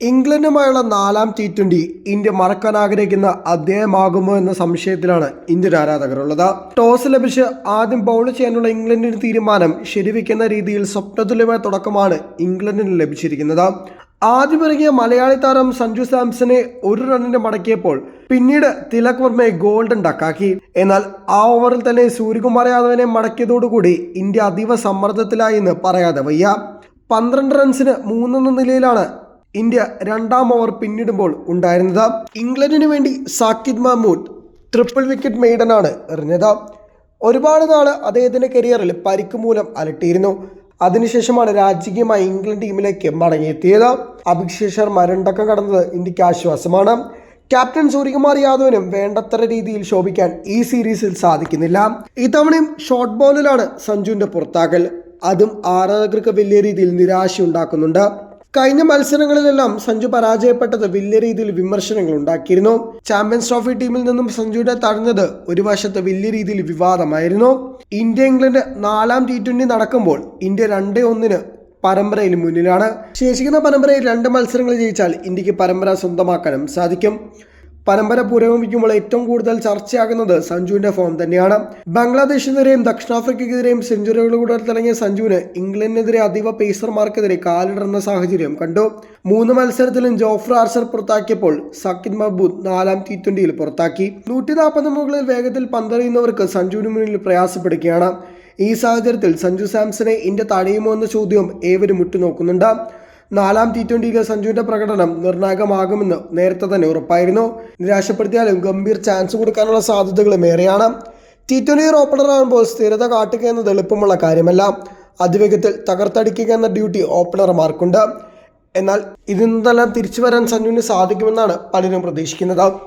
ഇംഗ്ലണ്ടുമായുള്ള നാലാം T twenty India മറക്കാൻ ആഗ്രഹിക്കുന്ന അദ്ദേഹമാകുമോ എന്ന സംശയത്തിലാണ് ഇന്ത്യൻ ആരാധകരുള്ളത്. ടോസ് ലഭിച്ച് ആദ്യം ബൗൾ ചെയ്യാനുള്ള ഇംഗ്ലണ്ടിന് തീരുമാനം ശരിവെക്കുന്ന രീതിയിൽ സ്വപ്നതുല്യമായ തുടക്കമാണ് ഇംഗ്ലണ്ടിന് ലഭിച്ചിരിക്കുന്നത്. ആദ്യം ഇറങ്ങിയ മലയാളി താരം സഞ്ജു സാംസനെ ഒരു റണ്ണിന് മടക്കിയപ്പോൾ പിന്നീട് തിലക് വർമ്മയെ ഗോൾഡൻ ഡക്കാക്കി. എന്നാൽ ആ ഓവറിൽ തന്നെ സൂര്യകുമാർ യാദവിനെ മടക്കിയതോടുകൂടി ഇന്ത്യ അതീവ സമ്മർദ്ദത്തിലായി എന്ന് പറയാതെ വയ്യ. പന്ത്രണ്ട് റൺസിന് മൂന്നെന്ന നിലയിലാണ് ഇന്ത്യ രണ്ടാം ഓവർ പിന്നിടുമ്പോൾ ഉണ്ടായിരുന്നത്. ഇംഗ്ലണ്ടിന് വേണ്ടി സാക്കിദ് മഹ്മൂദ് ട്രിപ്പിൾ വിക്കറ്റ് മെയ്ഡനാണ് എറിഞ്ഞത്. ഒരുപാട് നാൾ അദ്ദേഹത്തിന്റെ കരിയറിൽ പരിക്ക് മൂലം അലട്ടിയിരുന്നു. അതിനുശേഷമാണ് രാജകീയമായി ഇംഗ്ലണ്ട് ടീമിലേക്ക് മടങ്ങിയെത്തിയത്. അഭിഷേക് ശർമ്മ രണ്ടക്കം കടന്നത് ഇന്ത്യയ്ക്ക് ആശ്വാസമാണ്. ക്യാപ്റ്റൻ സൂര്യകുമാർ യാദവിനും വേണ്ടത്ര രീതിയിൽ ശോഭിക്കാൻ ഈ സീരീസിൽ സാധിക്കുന്നില്ല. ഇത്തവണയും ഷോർട്ട് ബോളിലാണ് സഞ്ജുവിന്റെ പുറത്താക്കൽ. അതും ആരാധകർക്ക് വലിയ രീതിയിൽ നിരാശയുണ്ടാക്കുന്നുണ്ട്. കഴിഞ്ഞ മത്സരങ്ങളിലെല്ലാം സഞ്ജു പരാജയപ്പെട്ടത് വലിയ രീതിയിൽ വിമർശനങ്ങൾ ഉണ്ടാക്കിയിരുന്നു. ചാമ്പ്യൻസ് ട്രോഫി ടീമിൽ നിന്നും സഞ്ജുവിനെ തടഞ്ഞത് ഒരു വശത്ത് വലിയ രീതിയിൽ വിവാദമായിരുന്നു. ഇന്ത്യ ഇംഗ്ലണ്ട് നാലാം ടി ട്വന്റി നടക്കുമ്പോൾ ഇന്ത്യ രണ്ടേ ഒന്നിന് പരമ്പരയിൽ മുന്നിലാണ്. ശേഷിക്കുന്ന പരമ്പരയിൽ രണ്ട് മത്സരങ്ങൾ ജയിച്ചാൽ ഇന്ത്യയ്ക്ക് പരമ്പര സ്വന്തമാക്കാനും സാധിക്കും. പരമ്പര പുരോഗമിക്കുമ്പോൾ ഏറ്റവും കൂടുതൽ ചർച്ചയാകുന്നത് സഞ്ജുവിന്റെ ഫോം തന്നെയാണ്. ബംഗ്ലാദേശിനെതിരെയും ദക്ഷിണാഫ്രിക്കയ്ക്കെതിരെയും സെഞ്ചുറികളിലൂടെ തിളങ്ങിയ സഞ്ജുവിന് ഇംഗ്ലണ്ടിനെതിരെ അതീവ പേസർമാർക്കെതിരെ കാലിടറുന്ന സാഹചര്യം കണ്ടു. മൂന്ന് മത്സരത്തിലും ജോഫ്ര ആർച്ചർ പുറത്താക്കിയപ്പോൾ സക്കിൻ മഹബൂദ് നാലാം ടി ട്വന്റിയിൽ പുറത്താക്കി. നൂറ്റി നാൽപ്പത് മുകളിൽ വേഗത്തിൽ പന്തറിയുന്നവർക്ക് സഞ്ജുവിന് മുന്നിൽ പ്രയാസപ്പെടുകയാണ്. ഈ സാഹചര്യത്തിൽ സഞ്ജു സാംസനെ ഇന്ത്യ തടയുമോ എന്ന ചോദ്യം ഏവരും ഉറ്റുനോക്കുന്നുണ്ട്. നാലാം ടി ട്വന്റിയിലെ സഞ്ജുവിന്റെ പ്രകടനം നിർണായകമാകുമെന്ന് നേരത്തെ തന്നെ ഉറപ്പായിരുന്നു. നിരാശപ്പെടുത്തിയാലും ഗംഭീർ ചാൻസ് കൊടുക്കാനുള്ള സാധ്യതകളും ഏറെയാണ്. ടി ട്വന്റി ഓപ്പണറാകുമ്പോൾ സ്ഥിരത കാട്ടുക എന്നത് എളുപ്പമുള്ള കാര്യമല്ല. അതിവേഗത്തിൽ തകർത്തടിക്കുക എന്ന ഡ്യൂട്ടി ഓപ്പണർമാർക്കുണ്ട്. എന്നാൽ ഇതിൽ നിന്നെല്ലാം തിരിച്ചു വരാൻ സഞ്ജുവിന് സാധിക്കുമെന്നാണ് പലരും പ്രതീക്ഷിക്കുന്നത്.